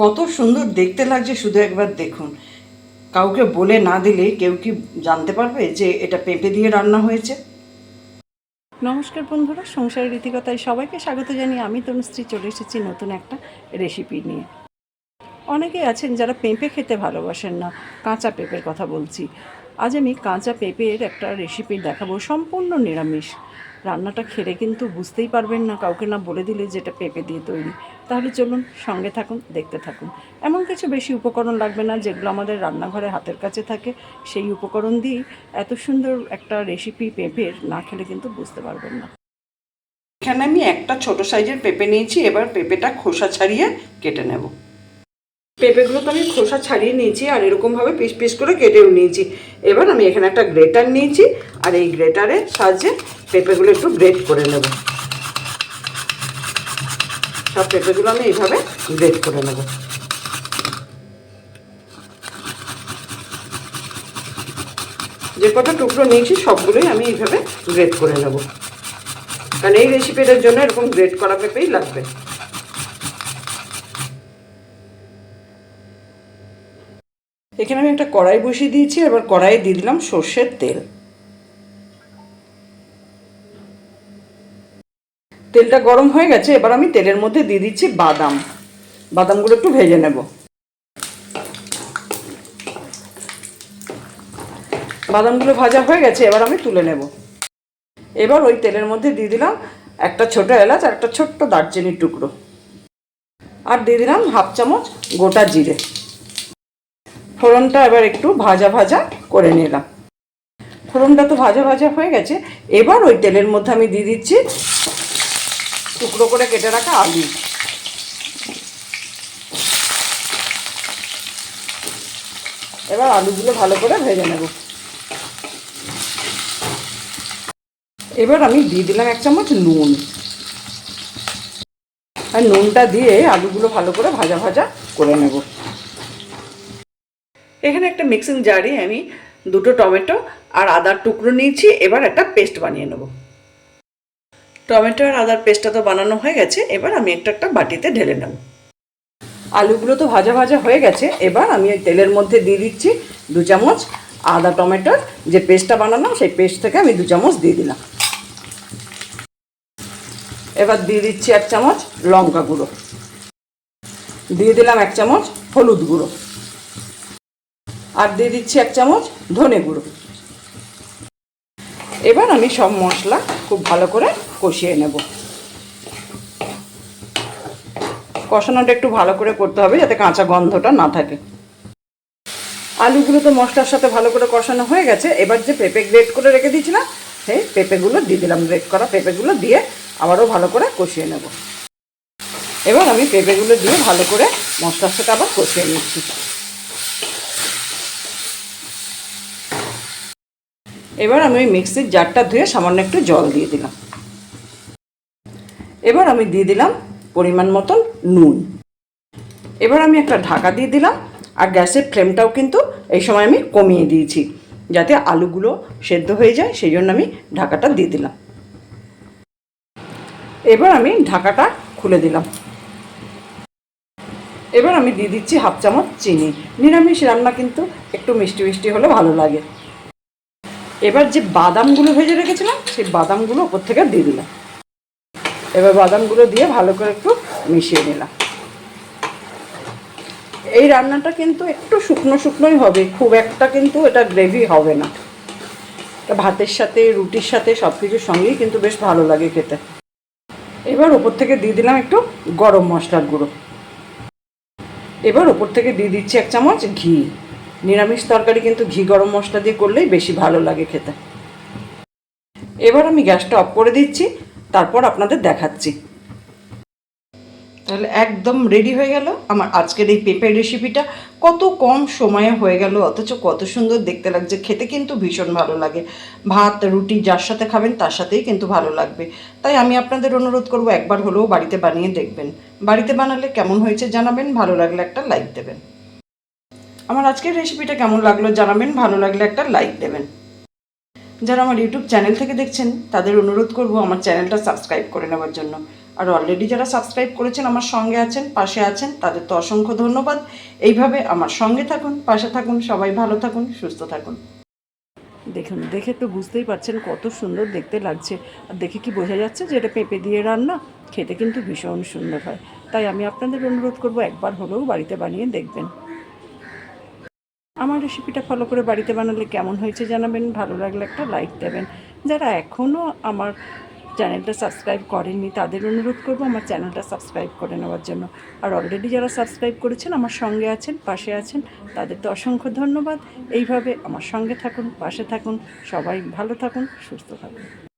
কত সুন্দর দেখতে লাগছে, শুধু একবার দেখুন। কাউকে বলে না দিলে কেউ কি জানতে পারবে যে এটা পেঁপে দিয়ে রান্না হয়েছে? নমস্কার বন্ধুরা, সংসারের রীতিকতায় সবাইকে স্বাগত জানিয়ে আমি তনুশ্রী চলে এসেছি নতুন একটা রেসিপি নিয়ে। অনেকেই আছেন যারা পেঁপে খেতে ভালোবাসেন না, কাঁচা পেঁপের কথা বলছি। আজ আমি কাঁচা পেঁপের একটা রেসিপি দেখাবো, সম্পূর্ণ নিরামিষ। রান্নাটা খেলে কিন্তু বুঝতেই পারবেন না, কাউকে না বলে দিলে যে এটা পেঁপে দিয়ে তৈরি। তাহলে চলুন সঙ্গে থাকুন, দেখতে থাকুন। এমন কিছু বেশি উপকরণ লাগবে না যেগুলো আমাদের রান্নাঘরে হাতের কাছে থাকে। সেই উপকরণ দিয়েই এত সুন্দর একটা রেসিপি পেঁপের না খেলে কিন্তু বুঝতে পারবেন না। এখানে আমি একটা ছোট সাইজের পেঁপে নিয়েছি, এবার পেঁপেটা খোসা ছাড়িয়ে কেটে নেব। পেঁপেগুলো তো আমি খোসা ছাড়িয়ে নিয়েছি, আর এরকমভাবে পিস পিস করে কেটেও নিয়েছি। এবার আমি এখানে একটা গ্রেটার নিয়েছি আর এই গ্রেটারের সাহায্যে পেঁপেগুলো একটু গ্রেট করে নেব। সব পেঁপেগুলো আমি এইভাবে গ্রেট করে নেব। যে কটা টুকরো নিয়েছি, সবগুলোই আমি এইভাবে গ্রেট করে নেব। কারণ এই রেসিপিটার জন্য এরকম গ্রেট করা পেঁপেই লাগবে। এখানে আমি একটা কড়াই বসিয়ে দিয়েছি, এবার কড়াইয়ে দিয়ে দিলাম সর্ষের তেল। তেলটা গরম হয়ে গেছে, এবার আমি তেলের মধ্যে দিয়ে দিচ্ছি বাদাম। বাদামগুলো একটু ভেজে নেব। বাদামগুলো ভাজা হয়ে গেছে, এবার আমি তুলে নেব। এবার ওই তেলের মধ্যে দিয়ে দিলাম একটা ছোট এলাচ আর একটা ছোট্ট দারচিনির টুকরো। আর দিয়ে দিলাম হাফ চামচ গোটা জিরে। ফোড়নটা এবার একটু ভাজা ভাজা করে নিলাম। ফোড়নটা তো ভাজা ভাজা হয়ে গেছে, এবার ওই তেলের মধ্যে আমি দিয়ে দিচ্ছি টুকরো করে কেটে রাখা আলু। এবার আলুগুলো ভালো করে ভেজে নেব। এবার আমি দিয়ে দিলাম এক চামচ নুন। আর নুনটা দিয়ে আলুগুলো ভালো করে ভাজা ভাজা করে নেব। এখানে একটা মিক্সিং জারে আমি দুটো টমেটো আর আদার টুকরো নিয়েছি, এবার একটা পেস্ট বানিয়ে নেব। টমেটো আর আদার পেস্টটা তো বানানো হয়ে গেছে, এবার আমি একটা একটা বাটিতে ঢেলে নেব। আলুগুলো তো ভাজা ভাজা হয়ে গেছে, এবার আমি ওই তেলের মধ্যে দিয়ে দিচ্ছি দু চামচ আদা টমেটোর যে পেস্টটা বানানো সেই পেস্ট থেকে আমি দু চামচ দিয়ে দিলাম। এবার দিয়ে দিচ্ছি এক চামচ লঙ্কা গুঁড়ো। দিয়ে দিলাম এক চামচ হলুদ গুঁড়ো। আর দিয়ে দিচ্ছি এক চামচ ধনে গুঁড়ো। এবার আমি সব মশলা খুব ভালো করে কষিয়ে নেব। কষানোটা একটু ভালো করে করতে হবে যাতে কাঁচা গন্ধটা না থাকে। আলুগুলো তো মশলার সাথে ভালো করে কষানো হয়ে গেছে। এবার যে পেঁপে গ্রেট করে রেখে দিয়েছিলাম, সেই পেঁপেগুলো দিয়ে দিলাম। গ্রেট করা পেঁপেগুলো দিয়ে আবারও ভালো করে কষিয়ে নেব। এবার আমি পেঁপেগুলো দিয়ে ভালো করে মশলার সাথে আবার কষিয়ে নিচ্ছি। এবার আমি মিক্সির জারটা ধুয়ে সামান্য একটু জল দিয়ে দিলাম। এবার আমি দিয়ে দিলাম পরিমাণ মতন নুন। এবার আমি একটা ঢাকা দিয়ে দিলাম আর গ্যাসের ফ্লেমটাও কিন্তু এই সময় আমি কমিয়ে দিয়েছি যাতে আলুগুলো সেদ্ধ হয়ে যায়, সেই জন্য আমি ঢাকাটা দিয়ে দিলাম। এবার আমি ঢাকাটা খুলে দিলাম। এবার আমি দিয়ে দিচ্ছি হাফ চামচ চিনি। নিরামিষ রান্না কিন্তু একটু মিষ্টি মিষ্টি হলে ভালো লাগে। এবার যে বাদামগুলো ভেজে রেখেছিলাম, সেই বাদামগুলো ওপর থেকে দিয়ে দিলাম। এবার বাদামগুলো দিয়ে ভালো করে একটু মিশিয়ে নিলাম। এই রান্নাটা কিন্তু একটু শুকনো শুকনোই হবে, খুব একটা কিন্তু এটা গ্রেভি হবে না। এটা ভাতের সাথে, রুটির সাথে সব কিছুর সঙ্গেই কিন্তু বেশ ভালো লাগে খেতে। এবার ওপর থেকে দিয়ে দিলাম একটু গরম মশলার গুঁড়ো। এবার ওপর থেকে দিয়ে দিচ্ছি এক চামচ ঘি। নিরামিষ তরকারি কিন্তু ঘি গরম মশলা দিয়ে করলেই বেশি ভালো লাগে খেতে। এবার আমি গ্যাসটা অফ করে দিচ্ছি, তারপর আপনাদের দেখাচ্ছি। তাহলে একদম রেডি হয়ে গেল আমার আজকের এই পেঁপের রেসিপিটা কত কম সময়ে হয়ে গেল, অথচ কত সুন্দর দেখতে লাগছে। খেতে কিন্তু ভীষণ ভালো লাগে। ভাত, রুটি যার সাথে খাবেন তার সাথেই কিন্তু ভালো লাগবে। তাই আমি আপনাদের অনুরোধ করব একবার হলেও বাড়িতে বানিয়ে দেখবেন। বাড়িতে বানালে কেমন হয়েছে জানাবেন, ভালো লাগলে একটা লাইক দেবেন। আমার আজকের রেসিপিটা কেমন লাগল জানাবেন, ভালো লাগলে একটা লাইক দেবেন। যারা আমার ইউটিউব চ্যানেল থেকে দেখছেন, তাদের অনুরোধ করব আমার চ্যানেলটা সাবস্ক্রাইব করে নেওয়ার জন্য। আর অলরেডি যারা সাবস্ক্রাইব করেছেন, আমার সঙ্গে আছেন, পাশে আছেন, তাদের তো অসংখ্য ধন্যবাদ। এইভাবে আমার সঙ্গে থাকুন, পাশে থাকুন, সবাই ভালো থাকুন, সুস্থ থাকুন। দেখুন, দেখে তো বুঝতেই পারছেন কত সুন্দর দেখতে লাগছে। আর দেখে কি বোঝা যাচ্ছে যে এটা পেঁপে দিয়ে রান্না? খেতে কিন্তু ভীষণ সুন্দর হয়। তাই আমি আপনাদের অনুরোধ করব একবার হলেও বাড়িতে বানিয়ে দেখবেন। আমার রেসিপিটা ফলো করে বাড়িতে বানালে কেমন হয়েছে জানাবেন, ভালো লাগলে একটা লাইক দেবেন। যারা এখনও আমার চ্যানেলটা সাবস্ক্রাইব করেননি, তাদের অনুরোধ করব আমার চ্যানেলটা সাবস্ক্রাইব করে নেওয়ার জন্য। আর অলরেডি যারা সাবস্ক্রাইব করেছেন, আমার সঙ্গে আছেন, পাশে আছেন তাদের তো অসংখ্য ধন্যবাদ। এইভাবে আমার সঙ্গে থাকুন, পাশে থাকুন, সবাই ভালো থাকুন, সুস্থ থাকুন।